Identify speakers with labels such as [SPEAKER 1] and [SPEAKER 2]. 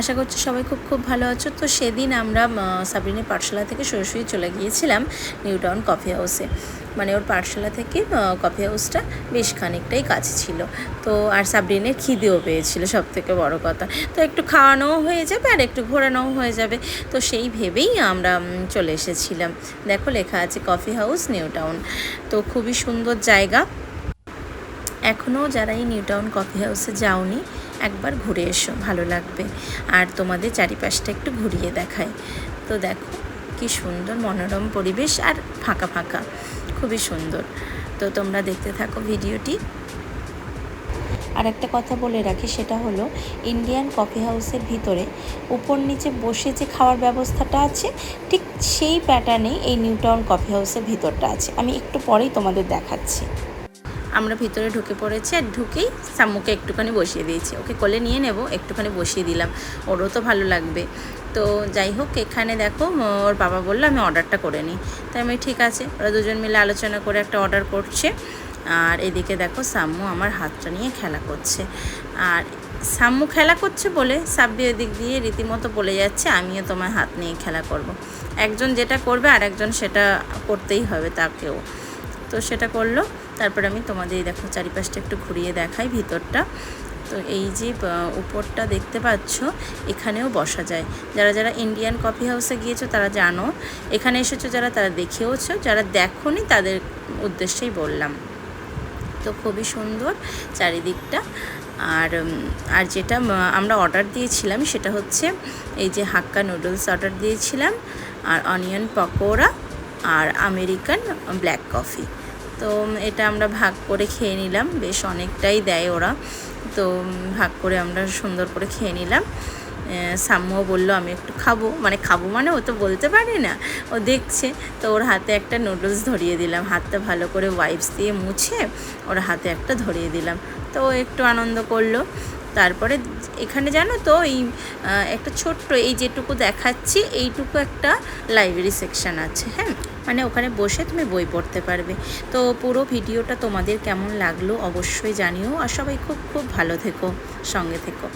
[SPEAKER 1] আশা করছি সবাই খুব খুব ভালো আছো। তো সেদিন আমরা সাবরিনের পাঠশালা থেকে সরাসরি চলে গিয়েছিলাম নিউ টাউন কফি হাউসে। মানে ওর পাঠশালা থেকে কফি হাউসটা বেশ খানিকটাই কাছে ছিল। তো, আর সাবরিনের খিদেও পেয়েছিল সব থেকে বড় কথা। তো একটু খাওয়ানোও হয়ে যাবে আর একটু ঘোরানোও হয়ে যাবে। তো সেই ভেবেই আমরা চলে এসেছিলাম। দেখো লেখা আছে কফি হাউস নিউ টাউন তো খুবই সুন্দর জায়গা। এখনও যারা এই নিউ টাউন কফি হাউসে যাওনি একবার ঘুরে এসো, ভালো লাগবে। আর তোমাদের চারিপাশটা একটু ঘুরিয়ে দেখায় তো দেখো, কি সুন্দর মনোরম পরিবেশ আর ফাঁকা ফাঁকা, খুবই সুন্দর। তো তোমরা দেখতে থাকো ভিডিওটি। আর একটা কথা বলে রাখি, সেটা হলো ইন্ডিয়ান কফি হাউসের ভিতরে, উপর নিচে বসে যে খাওয়ার ব্যবস্থাটা আছে, ঠিক সেই প্যাটার্নেই এই নিউ টাউন কফি হাউসের ভিতরটা আছে। আমি একটু পরেই তোমাদের দেখাচ্ছি। আমরা ভিতরে ঢুকে পড়েছি আর ঢুকেই সাম্মুকে একটুখানি বসিয়ে দিয়েছি। ওকে কোলে নিয়ে নেব, একটুখানি বসিয়ে দিলাম। ওরও তো ভালো লাগবে। তো যাই হোক, এখানে দেখো ওর বাবা বলল, আমি অর্ডারটা করে নিই। তাই আমি, ঠিক আছে। ওরা দুজন মিলে আলোচনা করে একটা অর্ডার করছে। আর এদিকে দেখো, সাম্মু আমার হাতটা নিয়ে খেলা করছে। আর সাম্মু খেলা করছে বলে সাব্বি ওদিক দিয়ে রীতিমতো বলে যাচ্ছে, আমিও তোমার হাত নিয়ে খেলা করব। একজন যেটা করবে আর একজন সেটা করতেই হবে তাকেও। তো সেটা করল। তারপর আমি তোমাদের দেখো চারিপাশটা একটু ঘুরিয়ে দেখাই ভিতরটা। তো এই যে উপরটা দেখতে পাচ্ছ, এখানেও বসা যায়। যারা যারা ইন্ডিয়ান কফি হাউসে গিয়েছো, তারা জানো। এখানে এসেছ যারা, তারা দেখেওছো যারা দেখোনি, তাদের উদ্দেশ্যেই বললাম। তো খুবই সুন্দর চারিদিকটা। আর আর যেটা আমরা অর্ডার দিয়েছিলাম, সেটা হচ্ছে এই যে হাক্কা নুডলস অর্ডার দিয়েছিলাম। আর অনিয়ন পকোড়া, আর আমেরিকান ব্ল্যাক কফি তো এটা আমরা ভাগ করে খেয়ে নিলাম। বেশ অনেকটাই দেয় ওরা। তো ভাগ করে আমরা সুন্দর করে খেয়ে নিলাম। আহ, সাম্যও বলল আমি একটু খাব। মানে খাব মানে ও তো বলতে পারে না। ও দেখছে তো ওর হাতে একটা নুডলস ধরিয়ে দিলাম। হাতটা ভালো করে ওয়াইপস দিয়ে মুছে ওর হাতে একটা ধরিয়ে দিলাম। তো ও একটু আনন্দ করল। তারপরে এখানে জানো তো এই একটা ছোট্ট এই যেটুকু দেখাচ্ছি এইটুকু একটা লাইব্রেরি সেকশন আছে হ্যাঁ? মানে ওখানে বসে তুমি বই পড়তে পারবে। তো পুরো ভিডিওটা তোমাদের কেমন লাগল অবশ্যই জানিও। আর সবাই খুব খুব ভালো থেকো, সঙ্গে থেকো।